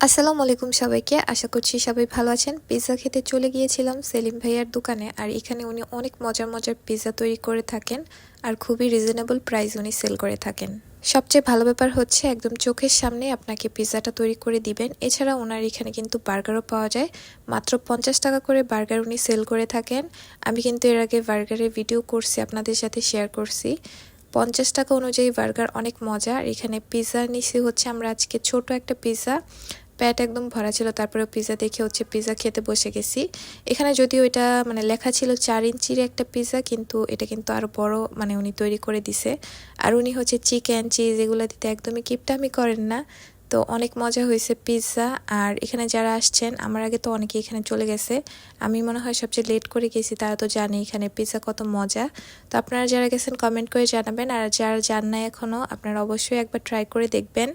আসসালামু আলাইকুম সবাইকে। আশা করছি সবাই ভালো আছেন। পিৎজা খেতে চলে গিয়েছিলাম সেলিম ভাইয়ার দোকানে আর এখানে উনি অনেক মজার মজার পিৎজা তৈরি করে থাকেন আর খুবই রিজনেবল প্রাইস উনি সেল করে থাকেন। সবচেয়ে ভালো ব্যাপার হচ্ছে একদম চোখের সামনে আপনাকে পিৎজাটা তৈরি করে দিবেন। এছাড়া ওনার এখানে কিন্তু বার্গারও পাওয়া যায়। মাত্র পঞ্চাশ টাকা করে বার্গার উনি সেল করে থাকেন। আমি কিন্তু এর আগে বার্গারের ভিডিও করছি, আপনাদের সাথে শেয়ার করছি। পঞ্চাশ টাকা অনুযায়ী বার্গার অনেক মজা আর এখানে পিৎজা নিছি হচ্ছে আমরা আজকে ছোট একটা পিৎজা। প্যাট একদম ভরা ছিল, তারপরে পিৎজা দেখে হচ্ছে পিৎজা খেতে বসে গেছি। এখানে যদিও এটা মানে লেখা ছিল চার ইঞ্চির একটা পিৎজা কিন্তু এটা কিন্তু আরও বড় মানে উনি তৈরি করে দিছে। আর উনি হচ্ছে চিকেন চিজ এগুলো দিতে একদমই কিপটামি করেন না। তো অনেক মজা হয়েছে পিৎজা আর এখানে যারা আসছেন, আমার আগে তো অনেকে এখানে চলে গেছে। আমি মনে হয় সবচেয়ে লেট করে গেছি, তারা তো জানে এখানে পিৎজা কত মজা। তো আপনারা যারা গেছেন কমেন্ট করে জানাবেন। আর যারা জান না এখনও আপনারা অবশ্যই একবার ট্রাই করে দেখবেন।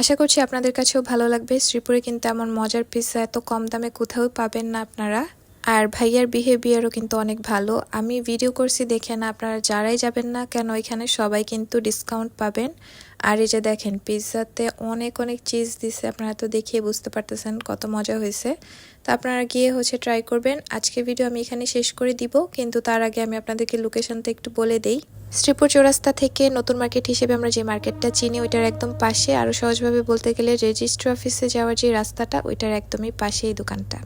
আশা করছি আপনাদের কাছেও ভালো লাগবে। শ্রীপুরে কিন্তু এমন মজার পিৎজা এত কম দামে কোথাও পাবেন না আপনারা। আর ভাইয়ার বিহেভিয়ারও কিন্তু অনেক ভালো। আমি ভিডিও করছি দেখে না, আপনারা যারাই যাবেন না কেন, এখানে সবাই কিন্তু ডিসকাউন্ট পাবেন। আর এই যে দেখেন পিৎজাতে অনেক অনেক চিজ দিছে, আপনারা তো দেখিয়ে বুঝতে পারতেছেন কত মজা হয়েছে। তো আপনারা গিয়ে হচ্ছে ট্রাই করবেন। আজকে ভিডিও আমি এখানে শেষ করে দিব, কিন্তু তার আগে আমি আপনাদেরকে লোকেশনটা একটু বলে দেই। শ্রীপুর চৌরাস্তা থেকে নতুন মার্কেট হিসেবে আমরা যে মার্কেটটা চিনি, ওইটার একদম পাশে। আরও সহজভাবে বলতে গেলে রেজিস্ট্রি অফিসে যাওয়ার যে রাস্তাটা, ওইটার একদমই পাশে এই দোকানটা।